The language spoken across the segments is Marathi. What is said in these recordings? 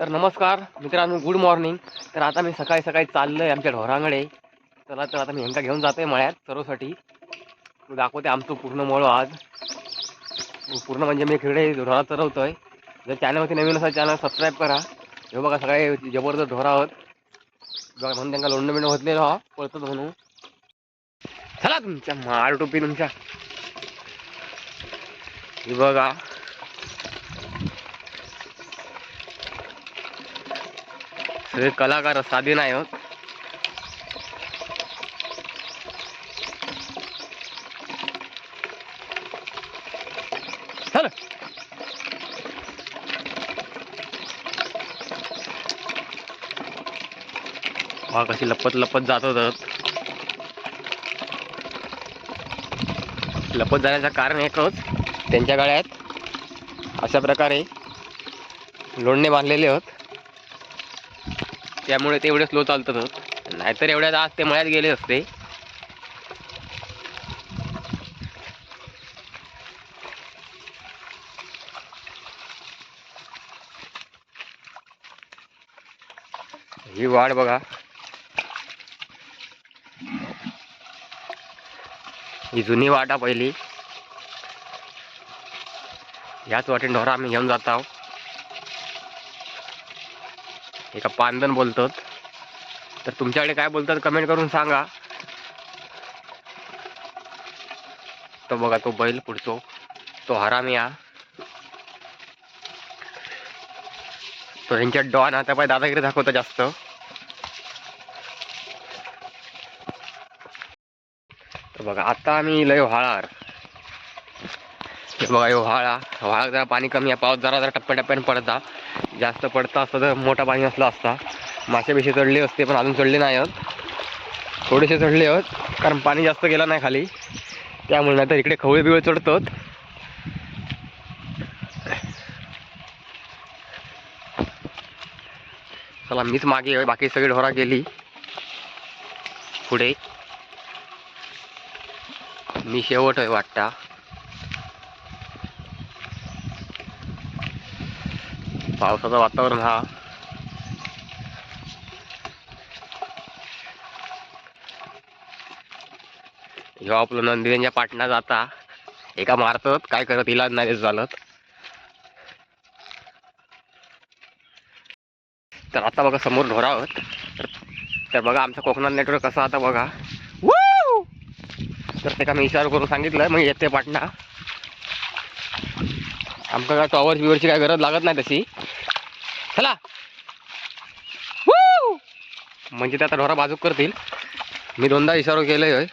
तर नमस्कार मित्रांनो गुड मॉर्निंग तर आता मी सकाळी सकाळी चाललो आहे आमच्या ढोरांकडे चला तर आता मी ह्यांका घेऊन जातोय मळ्यात सर्वसाठी मी दाखवते आमचं पूर्ण मळ आज. हो, पूर्ण म्हणजे मी खेडे ढोरा आहे जर चॅनलवरती नवीन असेल चॅनल सबस्क्राईब करा. हे बघा सगळे जबरदस्त ढोरा आहोत. बघा म्हणून त्यांना लोंड बिंड होतलेलो हा पळतात म्हणून. चला तुमच्या मार टोपी तुमच्या. हे बघा. सगळे कलाकार साधे नाही होत वा हा कशी लपत लपत जात होत. लपत जाण्याचं कारण एकच त्यांच्या गाड्यात अशा प्रकारे लोणणे बांधलेले होत. त्यामुळे ते एवढे स्लो चालतात नाहीतर एवढ्यात आज ते मळ्यात गेले असते. ही वाट बघा. ही जुनी वाटा पहिली. याच वाटेन ढोरा आम्ही घेऊन जात आहोत. एका पांदन बोलतात. तर तुमच्याकडे काय बोलतात कमेंट करून सांगा. तो बघा तो बैल पुढचो. तो हरामिया. तो यांच्या डॉन आता पाय दादागिरी दाखवतो जास्त. तर बघा आता आम्ही लय व्हाळार. बघा यो व्हाळा. व्हाळा जरा पाणी कमी आहे. पाऊस जरा जरा टप्प्याटप्प्याने पडता जास्त पडता असतं तर मोठा पाणी असला असता. मासे बिशे चढले असते पण अजून चढले नाही आहेत. थोडेसे चढले आहेत कारण पाणी जास्त गेलं नाही खाली. त्यामुळे नाही तर इकडे खवळे बिवळे चढतात. चला मीच मागे बाकी सगळी ढोरा गेली. पुढे. मी शेवट आहे वाटता. पावसाचं वातावरण हा. ह्यो आपलं नंदिनीच्या पाटणा जाता एका मारतात काय करत इलाज नाही चालत तर आता बघा समोर ढोरा तर बघा आमचा कोकणात नेटवर्क कसा आता बघा. तर ते का मी इशारा करून सांगितलं मग येते पाटणा. आमका काय टॉवर बिवरची काय गरज लागत नाही तशी. चला! म्हणजे ते आता ढोरा बाजूक करतील. मी दोनदा इशारो केलंय होय.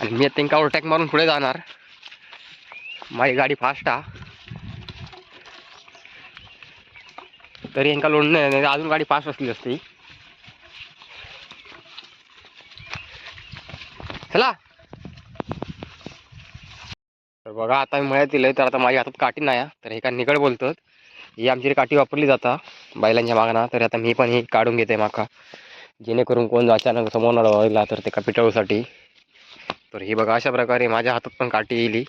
आणि मी त्यांना ओव्हरटॅक मारून पुढे जाणार. माझी गाडी फास्ट हा तरी यांका लोड नाही अजून गाडी फास्ट असली असती. चला तर बघा आता मी मळ्यात दिलं तर आता माझ्या हातात काठी नाही आहे. तर हे का निकड बोलतात. ही आमची काठी वापरली जाता बैलांच्या मागणा तर आता मी पण ही काढून घेते माका. जेणेकरून कोण अचानक समोर व्हायला तर ते का पिटवूसाठी तर ही बघा अशा प्रकारे माझ्या हातात पण काठी येईल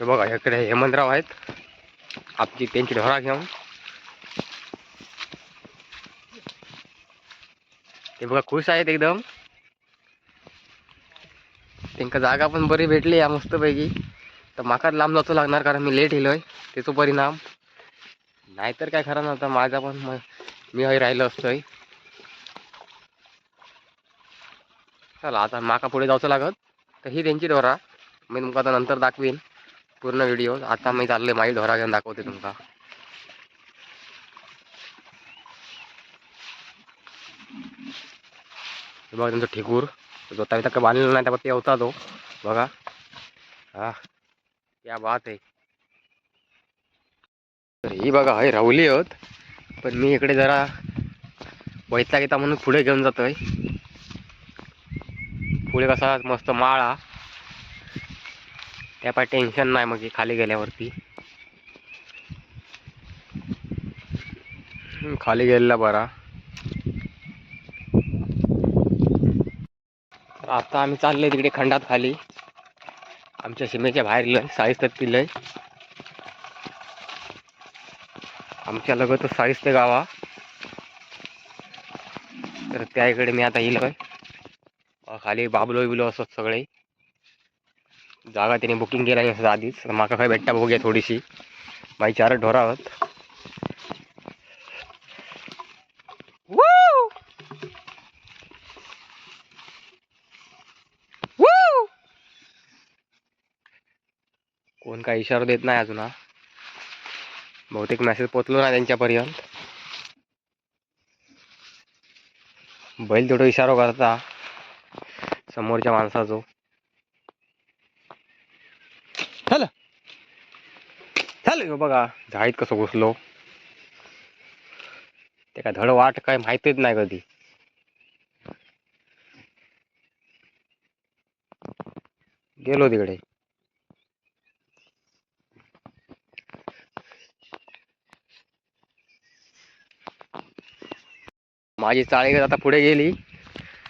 बघा इकडे हेमंतराव आहेत. आपली त्यांची ढोरा घेऊन. ते बघा खुश आहेत एकदम. त्यांका जागा पण बरी भेटली या मस्तपैकी. तर माका लांब जातो लागणार कारण मी लेट येलोय त्याचा परिणाम. नाहीतर काय खरं नव्हता माझा पण मी हय राहिलो असतोय. चला आता माका पुढे जायचं लागत. तर ही त्यांची ढोरा. मी तुमका आता नंतर दाखवीन. पूर्ण व्हिडिओ आता मी चाललोय माझी ढोरा घेऊन दाखवते तुमका. बघा त्यांचा ठिकूर. जो तवी तक बांधलेला नाही त्यावर येवता होता तो. बघा. हा. या बात आहे. तर ही बघा हय राहुली होत पण मी इकडे जरा वैताग घेता म्हणून पुढे घेऊन जातोय. पुढे कसा मस्त माळा. त्या पाय टेन्शन नाही मग खाली गेल्यावरती. खाली गेलेला बरा. आता आम्ही चाललोय तिकडे खंडात खाली. आमच्या सीमेच्या बाहेर लय तर लय आमच्या लगतच ते गावा. तर त्या इकडे मी आता येईल खाली बाबलो बिबलो असत सगळे. जागा त्याने बुकिंग केला आधीच. माका काय भेटता बघूया थोडीशी. माझी चार ढोरा आहोत Woo! Woo! कोण काय इशारा देत नाही अजून हा. बहुतेक मेसेज पोचलो नाही त्यांच्यापर्यंत. बैल तेवढं इशारा करता समोरच्या माणसाचो. चल. चल बघा झाडीत कसं घुसलो. ते काय धड वाट काय माहितीच नाही कधी. गेलो तिकडे. माझी चाळीगत आता पुढे गेली.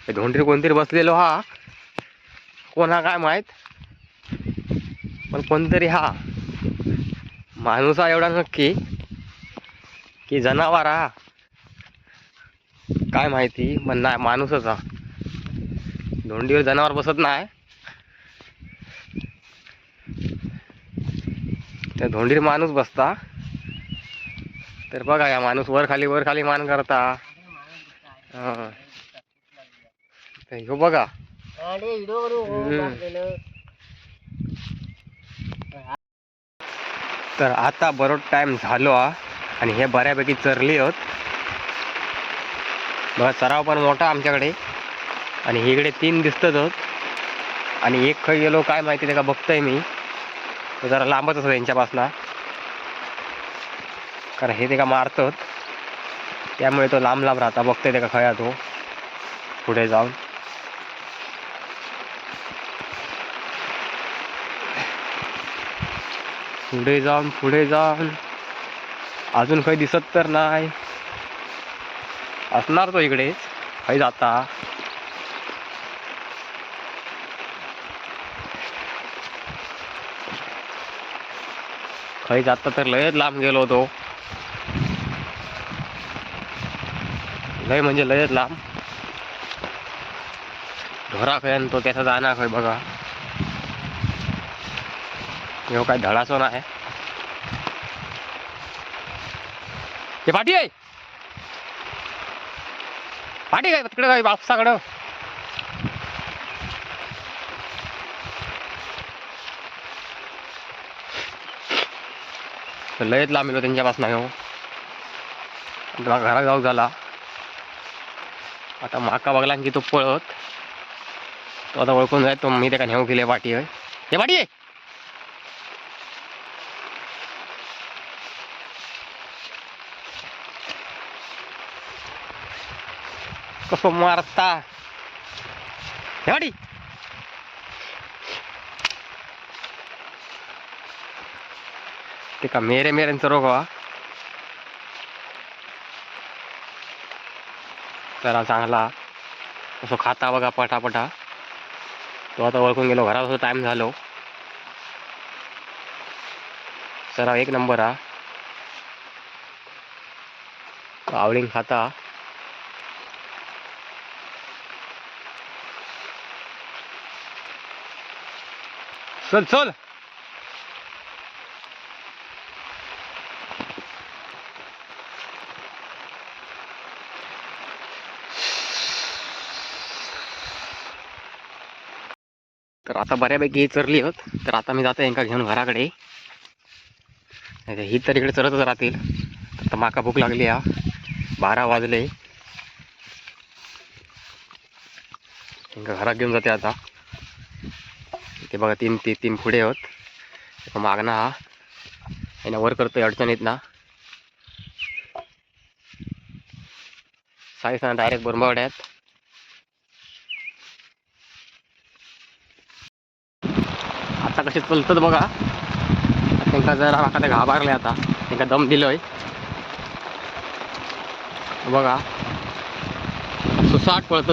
ते धोंडरी कोणतरी बसलेलो हा. कोण हा काय माहीत? पण कोणतरी हा. माणूस हा एवढा नक्की की जनावर हा. काय माहिती? पण नाही माणूसच हा. धोंडीवर जनावर बसत नाही. त्या धोंडीवर माणूस बसता. तर बघा या माणूस वर खाली वर खाली मान करता. ह्यो बघा. तर आता बरोच टाइम झालो हा. आणि हे बऱ्यापैकी चरली होत. बघा सराव पण मोठा आमच्याकडे. आणि इकडे तीन दिसतच होत. आणि एक खय गेलो काय माहिती ते का बघतोय मी. तो जरा लांबच असतो यांच्यापासनं. कारण हे ते का मारतात. त्यामुळे तो लांब लांब राहता बघते ते का खया तो. पुढे जाऊन. पुढे जाऊन पुढे जाऊन. अजून काही दिसत तर नाही. असणार तो इकडे काही जाता. काही जाता तर लयच लांब गेलो तो लय म्हणजे लयच लांब. ढोरा खय तो त्याचा जाणार खय बघा. ह्यो काय धडाचो नाही. ते पाठी आहे. पाठी काय तिकडे काय बापसाकडं? लयच लांब येलो त्यांच्यापासून ह्यो घरा जाऊ झाला. आता माका बघला की तो पळत. तो आता ओळखून जाय तो मी त्या नेऊ गेले वाटी आहे हे वाटी! आहे कसं मारता? हे ते का मेरे मेरेंचं रोग हा? करा चांगला. असं खाता बघा पटापटा. तो आता ओळखून गेलो घरात टाइम झालो. सराव एक नंबर हा. आवडीन खाता. चल चल. आता बऱ्यापैकी चरली होत तर आता मी जातो यांका घेऊन घराकडे. नाही ही तर इकडे चरतच राहतील. तर आता माका भूक लागली हा बारा वाजले. घरात घेऊन जाते आता. ते बघा तीन ते तीन पुढे होत मागणं हा. यांना वर करतोय अडचणीत ना. साईस डायरेक्ट बोरमावड्यात आता कसे चलतात बघा. त्यांना जरा माका ते घाबारले आता. त्यांना दम दिलोय. बघा. सुसाट पळत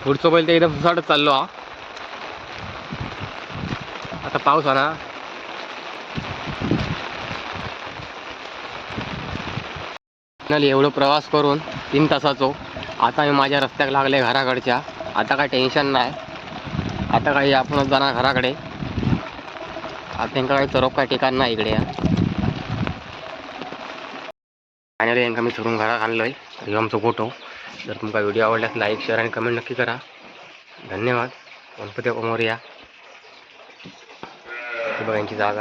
पुढचं बैल ते एकदम सुसाटच चाललो हा. आता पाऊस आला फायनली एवढं प्रवास करून तीन तासाचो. आता मी माझ्या रस्त्याक लागले घराकडच्या. आता काय टेन्शन नाही आता काही आपणच जाणार घराकडे. आता त्यांना काही चरोप काय ठिकाण नाही इकडे. फायनली यांना मी सोडून घरात आणलोय. ह्यो आमचं फोटो जर तुमका व्हिडिओ आवडल्यास लाईक शेअर आणि कमेंट नक्की करा. धन्यवाद. गणपती मोरया. बघा यांची जागा.